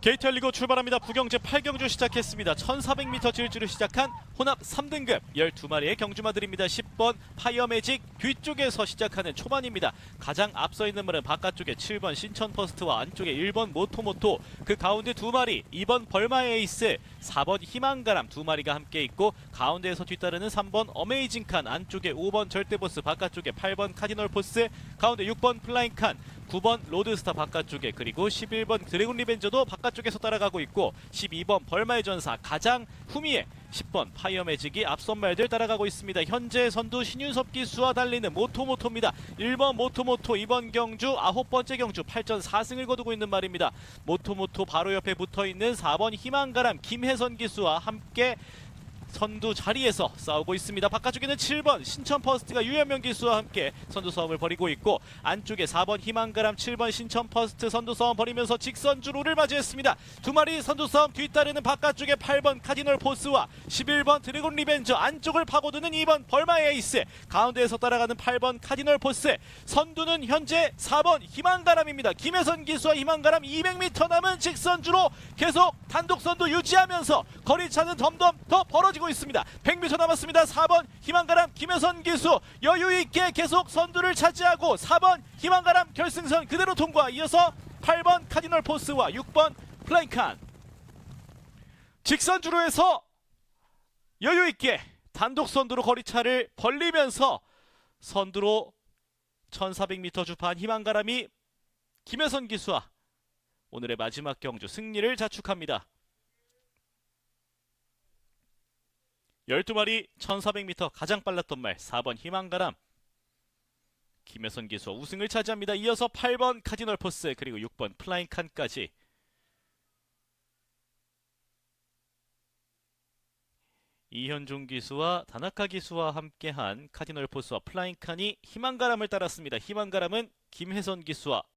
KTR 리그 출발합니다. 부경제 8경주 시작했습니다. 1400m 질주를 시작한 혼합 3등급 12마리의 경주마들입니다. 10번 파이어매직 뒤쪽에서 시작하는 초반입니다. 가장 앞서 있는 말은 바깥쪽에 7번 신천퍼스트와 안쪽에 1번 모토모토 그 가운데 두 마리 2번 벌마 에이스 4번 희망가람 두 마리가 함께 있고 가운데에서 뒤따르는 3번 어메이징 칸 안쪽에 5번 절대보스 바깥쪽에 8번 카디널 포스 가운데 6번 플라잉 칸 9번 로드스타 바깥쪽에 그리고 11번 드래곤 리벤저도 바깥쪽에서 따라가고 있고 12번 벌마의 전사 가장 후미에 10번 파이어 매직이 앞선 말들 따라가고 있습니다. 현재 선두 신윤섭 기수와 달리는 모토모토입니다. 1번 모토모토 이번 경주 아홉 번째 경주 8전 4승을 거두고 있는 말입니다. 모토모토 바로 옆에 붙어 있는 4번 희망가람 김혜선 기수와 함께 선두 자리에서 싸우고 있습니다. 바깥쪽에는 7번 신천 퍼스트가 유현명 기수와 함께 선두 싸움을 벌이고 있고 안쪽에 4번 희망가람 7번 신천 퍼스트 선두 싸움 벌이면서 직선 주로를 맞이했습니다. 두 마리 선두 싸움 뒤따르는 바깥쪽에 8번 카디널 포스와 11번 드래곤 리벤저 안쪽을 파고드는 2번 벌마 에이스 가운데에서 따라가는 8번 카디널 포스 선두는 현재 4번 희망가람입니다. 김혜선 기수와 희망가람 200m 남은 직선 주로 계속 단독 선두 유지하면서 거리 차는 덤덤 더 벌어지고 있습니다. 100m 남았습니다. 4번 희망가람 김혜선 기수 여유 있게 계속 선두를 차지하고 4번 희망가람 결승선 그대로 통과. 이어서 8번 카디널 포스와 6번 플라잉칸 직선 주로에서 여유 있게 단독 선두로 거리차를 벌리면서 선두로 1400m 주판 희망가람이 김혜선 기수와 오늘의 마지막 경주 승리를 자축합니다. 12마리 1400m 가장 빨랐던 말 4번 희망가람 김혜선 기수와 우승을 차지합니다. 이어서 8번 카디널 포스 그리고 6번 플라잉 칸까지 이현종 기수와 다나카 기수와 함께한 카디널 포스와 플라잉 칸이 희망가람을 따랐습니다. 희망가람은 김혜선 기수와